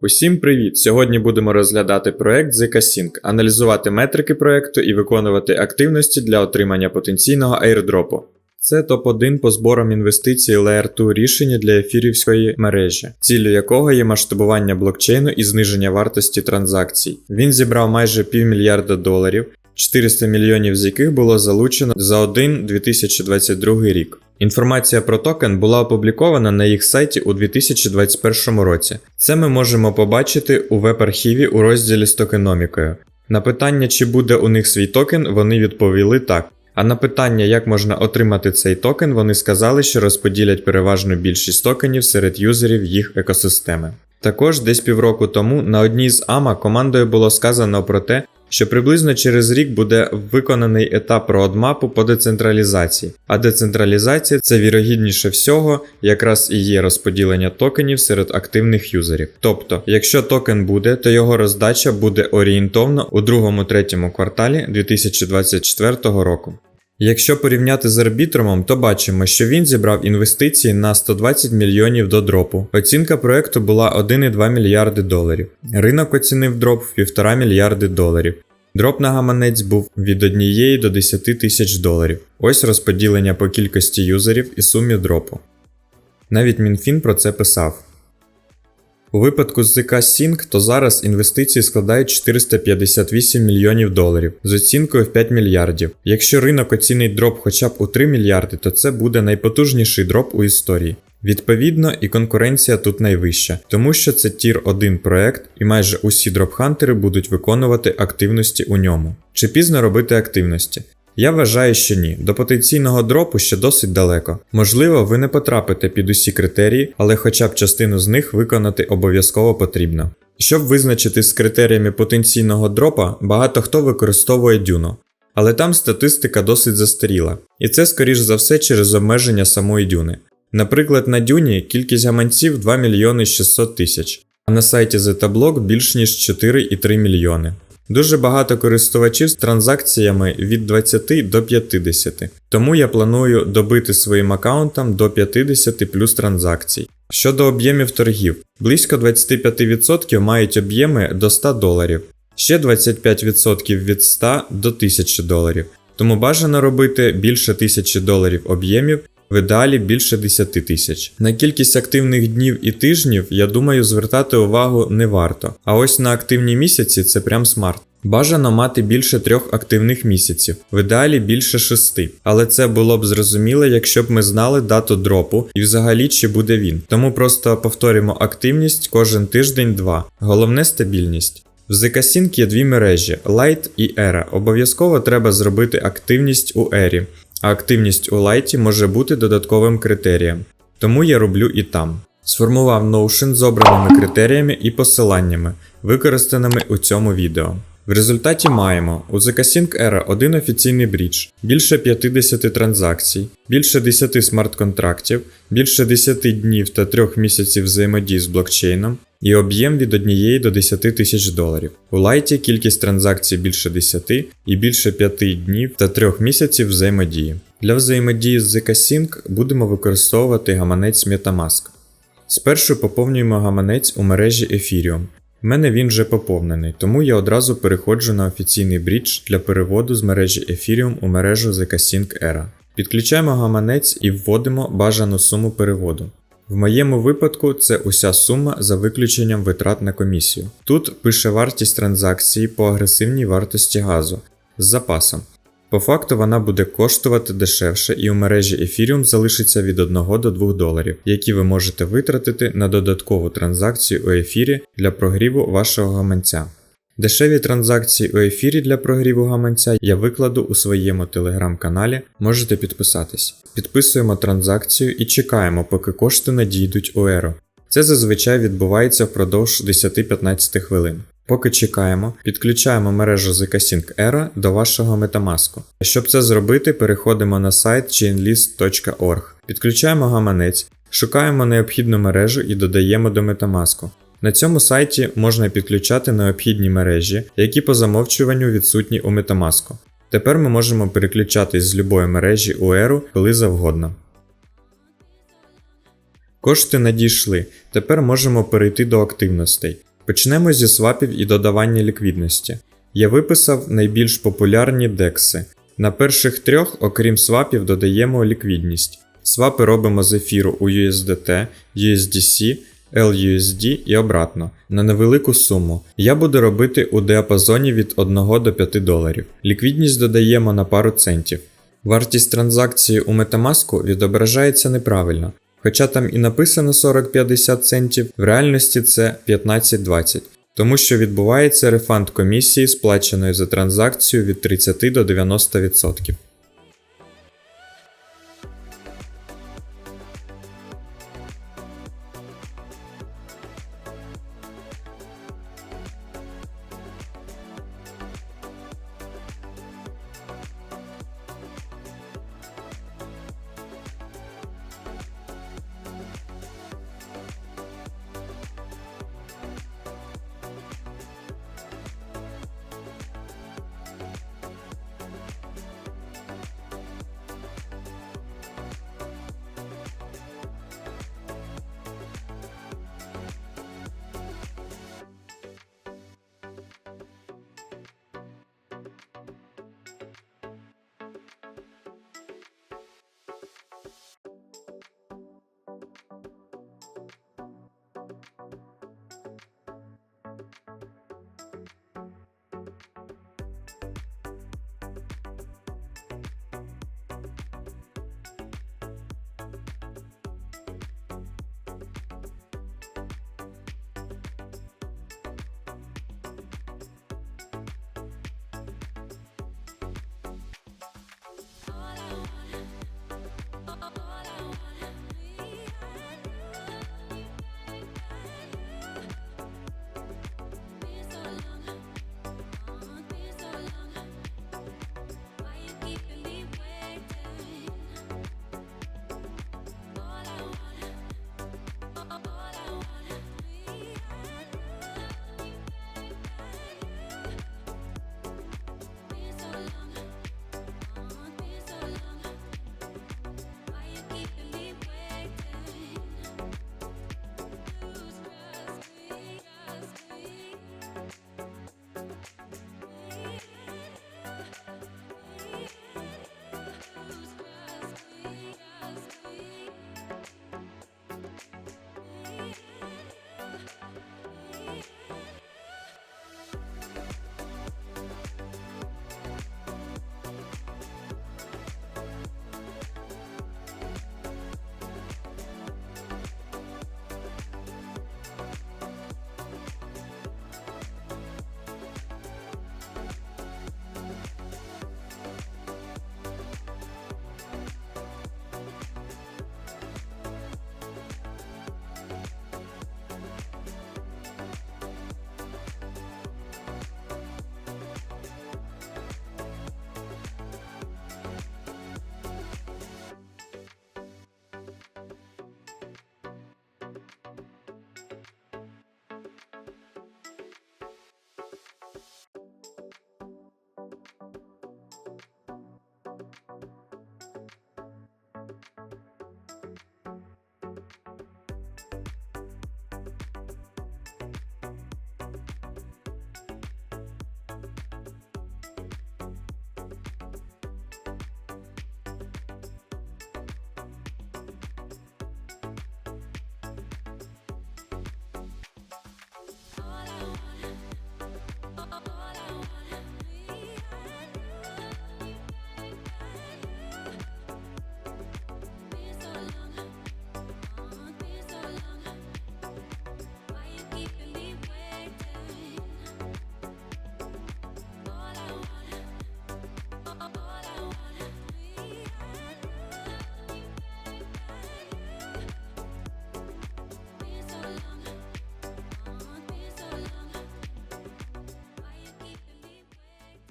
Усім привіт! Сьогодні будемо розглядати проект ZK-Sync, аналізувати метрики проекту і виконувати активності для отримання потенційного airdropу. Це топ-1 по зборам інвестицій Layer 2 рішення для ефірівської мережі, ціллю якого є масштабування блокчейну і зниження вартості транзакцій. Він зібрав майже півмільярда доларів, 400 мільйонів з яких було залучено за один 2022 рік. Інформація про токен була опублікована на їх сайті у 2021 році. Це ми можемо побачити у веб-архіві у розділі з токеномікою. На питання, чи буде у них свій токен, вони відповіли так. А на питання, як можна отримати цей токен, вони сказали, що розподілять переважну більшість токенів серед юзерів їх екосистеми. Також десь півроку тому на одній з AMA командою було сказано про те, що приблизно через рік буде виконаний етап роадмапу по децентралізації, а децентралізація це вірогідніше всього якраз і є розподілення токенів серед активних юзерів. Тобто, якщо токен буде, то його роздача буде орієнтовно у другому-третьому кварталі 2024 року. Якщо порівняти з арбітромом, то бачимо, що він зібрав інвестиції на 120 мільйонів до дропу. Оцінка проекту була 1,2 мільярди доларів. Ринок оцінив дроп в 1,5 мільярди доларів. Дроп на гаманець був від 1 до 10 тисяч доларів. Ось розподілення по кількості юзерів і сумі дропу. Навіть Мінфін про це писав. У випадку з ZK Sync, то зараз інвестиції складають 458 мільйонів доларів з оцінкою в 5 мільярдів. Якщо ринок оцінить дроп хоча б у 3 мільярди, то це буде найпотужніший дроп у історії. Відповідно, і конкуренція тут найвища, тому що це тір 1 проект, і майже усі дропхантери будуть виконувати активності у ньому. Чи пізно робити активності? Я вважаю, що ні. До потенційного дропу ще досить далеко. Можливо, ви не потрапите під усі критерії, але хоча б частину з них виконати обов'язково потрібно. Щоб визначити з критеріями потенційного дропа, багато хто використовує Дюно. Але там статистика досить застаріла, і це скоріш за все через обмеження самої дюни. Наприклад, на дюні кількість гаманців 2 мільйони 600 тисяч, а на сайті Zetablock більш ніж 4,3 мільйони. Дуже багато користувачів з транзакціями від 20 до 50, тому я планую добити своїм аккаунтам до 50 плюс транзакцій. Щодо об'ємів торгів, близько 25% мають об'єми до 100 доларів, ще 25% від 100 до 1000 доларів, тому бажано робити більше 1000 доларів об'ємів. В більше 10 тисяч. На кількість активних днів і тижнів, я думаю, звертати увагу не варто. А ось на активні місяці це прям смарт. Бажано мати більше трьох активних місяців, в більше шести. Але це було б зрозуміло, якщо б ми знали дату дропу і взагалі чи буде він. Тому просто повторюємо активність кожен тиждень два. Головне стабільність. В ZK-Sync є дві мережі Light і Era. Обов'язково треба зробити активність у Ері, а активність у лайті може бути додатковим критерієм. Тому я роблю і там. Сформував Notion з обраними критеріями і посиланнями, використаними у цьому відео. В результаті маємо у ZK-Sync Era один офіційний брідж, більше 50 транзакцій, більше 10 смарт-контрактів, більше 10 днів та 3 місяців взаємодії з блокчейном і об'єм від 1 до 10 тисяч доларів. У лайті кількість транзакцій більше 10 і більше 5 днів та 3 місяців взаємодії. Для взаємодії з ZK-Sync будемо використовувати гаманець Metamask. Спершу поповнюємо гаманець у мережі Ethereum. У мене він вже поповнений, тому я одразу переходжу на офіційний брідж для переводу з мережі Ethereum у мережу ZK-Sync Era. Підключаємо гаманець і вводимо бажану суму переводу. В моєму випадку це уся сума за виключенням витрат на комісію. Тут пише вартість транзакції по агресивній вартості газу з запасом. По факту вона буде коштувати дешевше і у мережі Ethereum залишиться від 1 до 2 доларів, які ви можете витратити на додаткову транзакцію у ефірі для прогріву вашого гаманця. Дешеві транзакції у ефірі для прогріву гаманця я викладу у своєму телеграм-каналі, можете підписатись. Підписуємо транзакцію і чекаємо, поки кошти надійдуть у Еро. Це зазвичай відбувається впродовж 10-15 хвилин. Поки чекаємо, підключаємо мережу ZK-Sync Era до вашого Metamask. Щоб це зробити, переходимо на сайт chainlist.org, підключаємо гаманець, шукаємо необхідну мережу і додаємо до Metamask. На цьому сайті можна підключати необхідні мережі, які по замовчуванню відсутні у Metamask. Тепер ми можемо переключатись з любої мережі у еру коли завгодно. Кошти надійшли. Тепер можемо перейти до активностей. Почнемо зі свапів і додавання ліквідності. Я виписав найбільш популярні декси. На перших трьох, окрім свапів, додаємо ліквідність. Свапи робимо з ефіру у USDT, USDC, LUSD і обратно на невелику суму. Я буду робити у діапазоні від 1 до 5 доларів. Ліквідність додаємо на пару центів. Вартість транзакції у Metamask відображається неправильно. Хоча там і написано 40-50 центів, в реальності це 15-20, тому що відбувається рефанд комісії, сплаченої за транзакцію від 30 до 90%.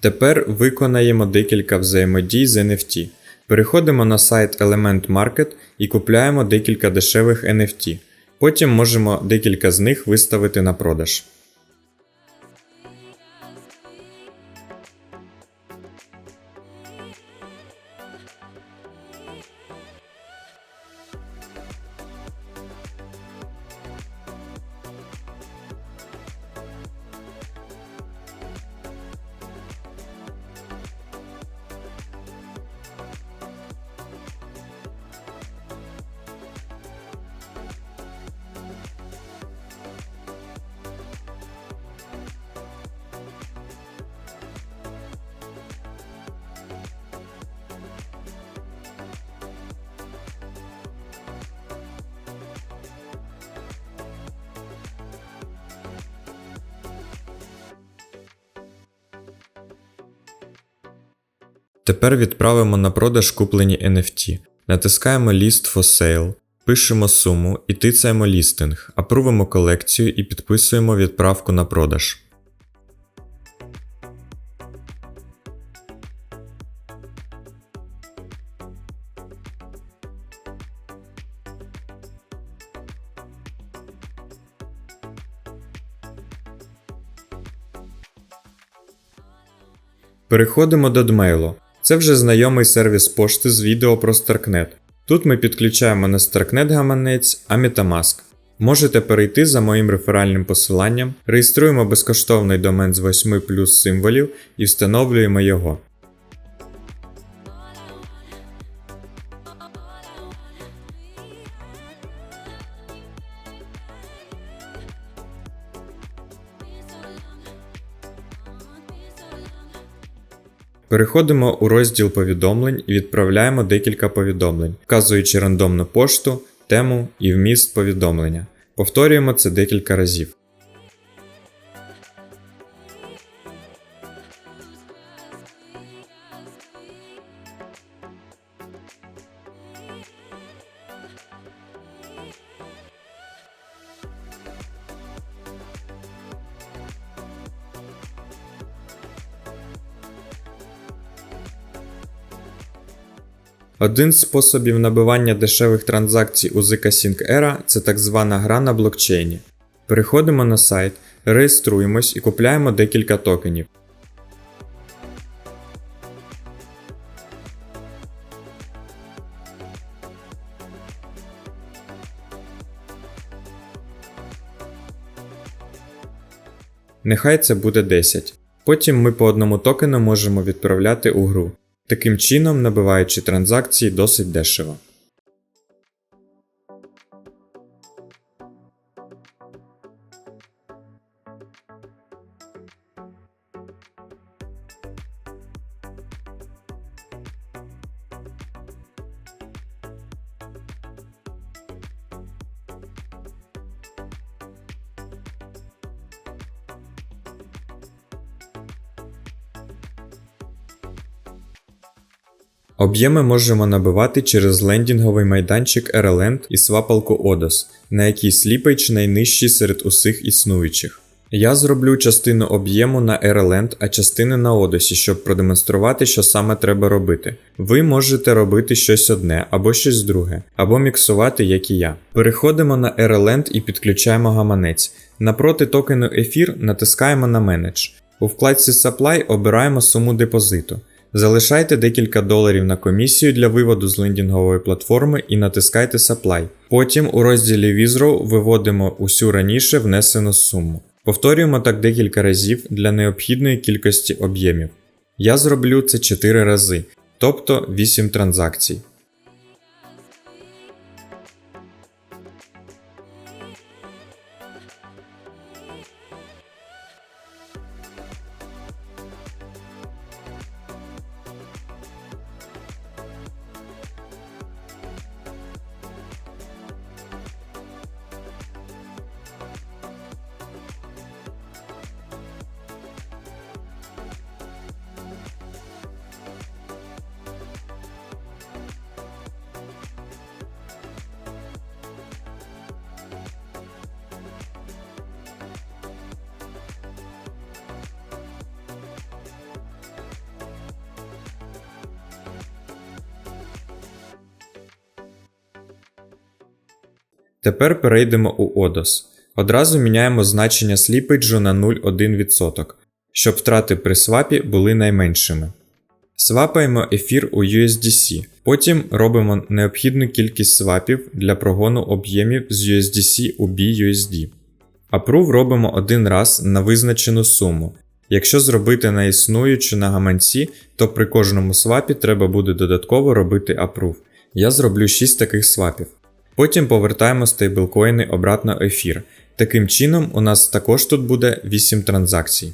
Тепер виконаємо декілька взаємодій з NFT. Переходимо на сайт Element Market і купляємо декілька дешевих NFT. Потім можемо декілька з них виставити на продаж. Тепер відправимо на продаж куплені NFT. Натискаємо List for Sale, пишемо суму і тицяємо лістинг, апрувимо колекцію і підписуємо відправку на продаж. Переходимо до Dmail. Це вже знайомий сервіс пошти з відео про Starknet. Тут ми підключаємо не Starknet гаманець, а Metamask. Можете перейти за моїм реферальним посиланням, реєструємо безкоштовний домен з 8 плюс символів і встановлюємо його. Переходимо у розділ повідомлень і відправляємо декілька повідомлень, вказуючи рандомну пошту, тему і вміст повідомлення. Повторюємо це декілька разів. Один з способів набивання дешевих транзакцій у ZK-Sync Era – це так звана гра на блокчейні. Переходимо на сайт, реєструємось і купляємо декілька токенів. Нехай це буде 10. Потім ми по одному токену можемо відправляти у гру таким чином набиваючи транзакції досить дешево. Об'єми можемо набивати через лендінговий майданчик Erland і свапалку ODOS, на якій сліпейдж найнижчий серед усіх існуючих. Я зроблю частину об'єму на Erland, а частини на Одосі, щоб продемонструвати, що саме треба робити. Ви можете робити щось одне або щось друге, або міксувати, як і я. Переходимо на Erland і підключаємо гаманець. Напроти токену ефір натискаємо на Manage. У вкладці Supply обираємо суму депозиту. Залишайте декілька доларів на комісію для виводу з лендінгової платформи і натискайте Supply. Потім у розділі Withdraw виводимо усю раніше внесену суму. Повторюємо так декілька разів для необхідної кількості об'ємів. Я зроблю це 4 рази, тобто 8 транзакцій. Тепер перейдемо у ODOS. Одразу міняємо значення сліпейджу на 0,1%, щоб втрати при свапі були найменшими. Свапаємо ефір у USDC, потім робимо необхідну кількість свапів для прогону об'ємів з USDC у BUSD. Approve робимо один раз на визначену суму. Якщо зробити на існуючу на гаманці, то при кожному свапі треба буде додатково робити Approve. Я зроблю 6 таких свапів. Потім повертаємо стейблкоїни обратно ефір. Таким чином, у нас також тут буде 8 транзакцій.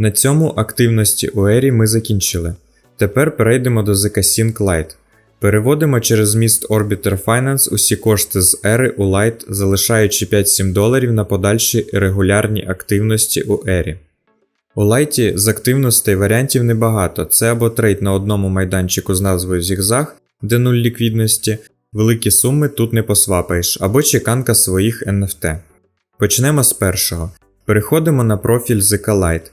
На цьому активності у Ері ми закінчили. Тепер перейдемо до ZK-Sync Lite. Переводимо через міст Orbiter Finance усі кошти з Ери у Lite, залишаючи 5-7 доларів на подальші регулярні активності у Ері. У лайті з активностей варіантів небагато. Це або трейд на одному майданчику з назвою Зігзаг, де нуль ліквідності, великі суми тут не посвапаєш, або чеканка своїх NFT. Почнемо з першого. Переходимо на профіль ZK Lite.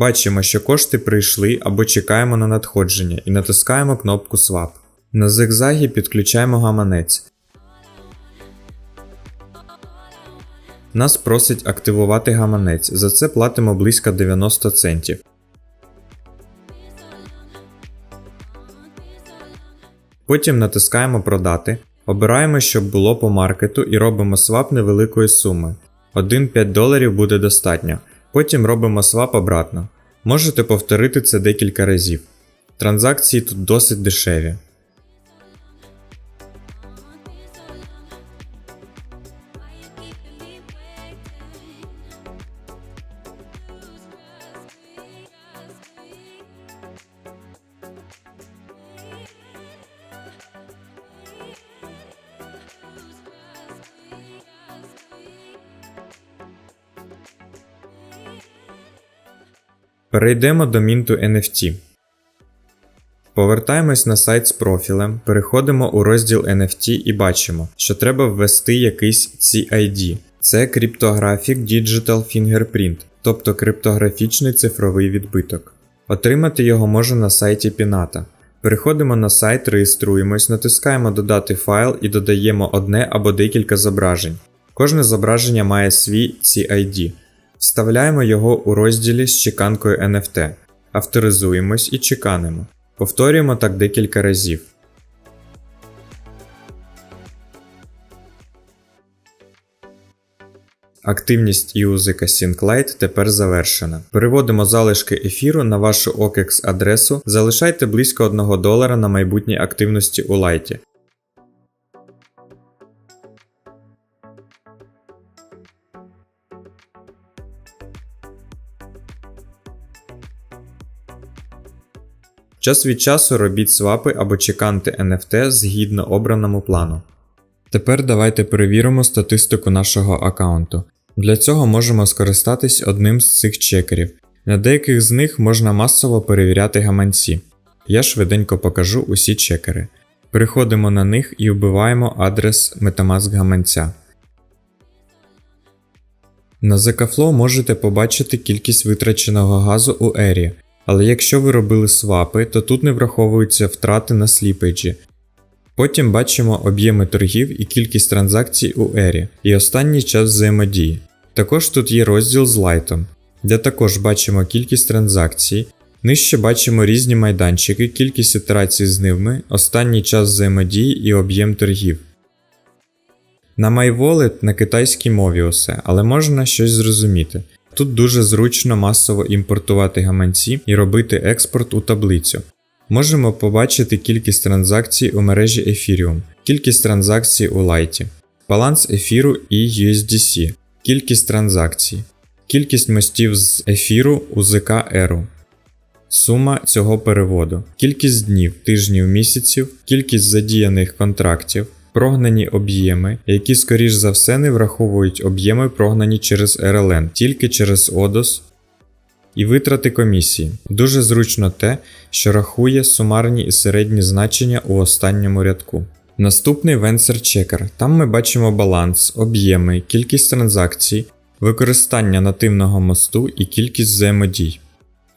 Бачимо, що кошти прийшли або чекаємо на надходження і натискаємо кнопку Swap. На зигзагі підключаємо гаманець. Нас просить активувати гаманець, за це платимо близько 90 центів. Потім натискаємо Продати, обираємо, щоб було по маркету і робимо свап невеликої суми. 1-5 доларів буде достатньо. Потім робимо свап обратно. Можете повторити це декілька разів. Транзакції тут досить дешеві. Перейдемо до мінту NFT. Повертаємось на сайт з профілем, переходимо у розділ NFT і бачимо, що треба ввести якийсь CID. Це Cryptographic Digital Fingerprint, тобто криптографічний цифровий відбиток. Отримати його можна на сайті Pinata. Переходимо на сайт, реєструємось, натискаємо Додати файл і додаємо одне або декілька зображень. Кожне зображення має свій CID. Вставляємо його у розділі з чеканкою NFT, авторизуємось і чеканимо. Повторюємо так декілька разів. Активність EUZK SyncLite тепер завершена. Переводимо залишки ефіру на вашу OKEX адресу, залишайте близько 1 долара на майбутні активності у лайті. Час від часу робіть свапи або чеканти NFT згідно обраному плану. Тепер давайте перевіримо статистику нашого аккаунту. Для цього можемо скористатись одним з цих чекерів. На деяких з них можна масово перевіряти гаманці. Я швиденько покажу усі чекери. Переходимо на них і вбиваємо адрес Metamask гаманця. На ZKFlow можете побачити кількість витраченого газу у Ері, але якщо ви робили свапи, то тут не враховуються втрати на сліпеджі. Потім бачимо об'єми торгів і кількість транзакцій у Ері і останній час взаємодії. Також тут є розділ з лайтом, де також бачимо кількість транзакцій. Нижче бачимо різні майданчики, кількість ітерацій з ними, останній час взаємодії і об'єм торгів. На MyWallet на китайській мові усе, але можна щось зрозуміти. Тут дуже зручно масово імпортувати гаманці і робити експорт у таблицю. Можемо побачити кількість транзакцій у мережі Ethereum, кількість транзакцій у лайті, баланс ефіру і USDC, кількість транзакцій, кількість мостів з ефіру у ЗК Еру, сума цього переводу, кількість днів, тижнів, місяців, кількість задіяних контрактів, прогнані об'єми, які скоріш за все не враховують об'єми прогнані через RLN, тільки через ODOS. І витрати комісії. Дуже зручно те, що рахує сумарні і середні значення у останньому рядку. Наступний Vencer Checker. Там ми бачимо баланс, об'єми, кількість транзакцій, використання нативного мосту і кількість взаємодій.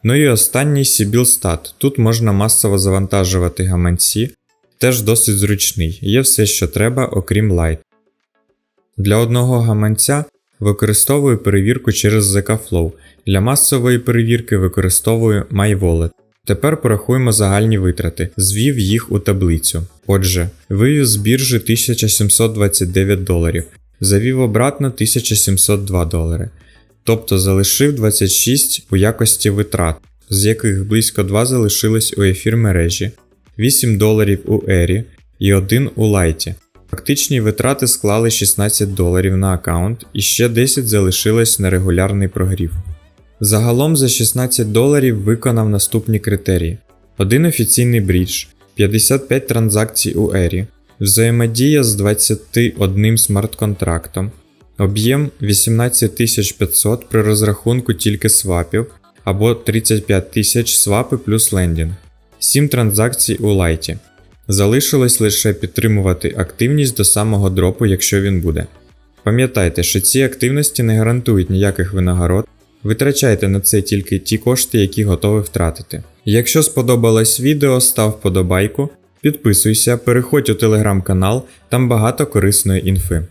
Ну і останній Sibyl Тут можна масово завантажувати гаманці, теж досить зручний, є все, що треба, окрім Light. Для одного гаманця використовую перевірку через ZK-Flow, для масової перевірки використовую MyWallet. Тепер порахуємо загальні витрати, звів їх у таблицю. Отже, вивів з біржі 1729 доларів, завів обратно 1702 долари. Тобто залишив 26 у якості витрат, з яких близько 2 залишились у ефір мережі, 8 доларів у Ері і 1 у лайті. Фактичні витрати склали 16 доларів на аккаунт і ще 10 залишилось на регулярний прогрів. Загалом за 16 доларів виконав наступні критерії: один офіційний брідж, 55 транзакцій у Ері, взаємодія з 21 смарт-контрактом, об'єм 18500 при розрахунку тільки свапів або 35 тисяч свапи плюс лендінг, 7 транзакцій у лайті. Залишилось лише підтримувати активність до самого дропу, якщо він буде. Пам'ятайте, що ці активності не гарантують ніяких винагород, витрачайте на це тільки ті кошти, які готові втратити. Якщо сподобалось відео, став вподобайку, підписуйся, переходь у телеграм-канал, там багато корисної інфи.